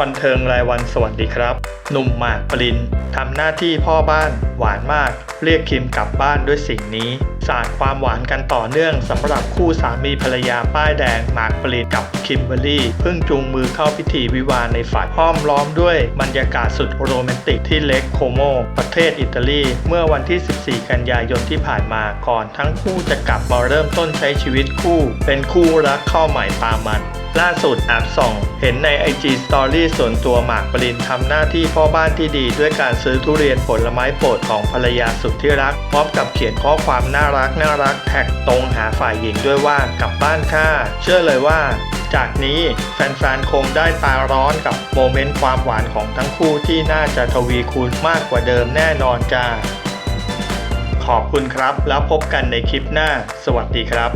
บันเทิงรายวันสวัสดีครับ หนุ่มหมากปรินทำหน้าที่พ่อบ้านหวานมาก เรียกคิมกลับบ้านด้วยสิ่งนี้ สาดความหวานกันต่อเนื่องสำหรับคู่สามีภรรยาป้ายแดงหมากปรินกับคิมเบอรี่ เพิ่งจูงมือเข้าพิธีวิวาในฝันห้อมล้อมด้วยบรรยากาศสุดโรแมนติกที่เล็กโคโม ประเทศอิตาลี เมื่อวันที่ 14 กันยายนที่ผ่านมาก่อนทั้งคู่จะกลับมาเริ่มต้นใช้ชีวิตคู่ เป็นคู่รักเข้าใหม่ตามมันล่าสุดแอบส่อง เห็นใน IG Story ส่วนตัวหมากปรินทำหน้าที่พ่อบ้านที่ดี ด้วยการซื้อทุเรียนผลไม้โปรดของภรรยาสุดที่รัก พร้อมกับเขียนข้อความน่ารักน่ารักแท็กตรงหาฝ่ายหญิงด้วยว่ากลับบ้านค่ะเชื่อเลยว่า จากนี้แฟนๆ คงได้ตาร้อนกับโมเมนต์ความหวานของทั้งคู่ที่น่าจะทวีคูณมากกว่าเดิมแน่นอนจ้า ขอบคุณครับแล้วพบกันในคลิปหน้า สวัสดีครับ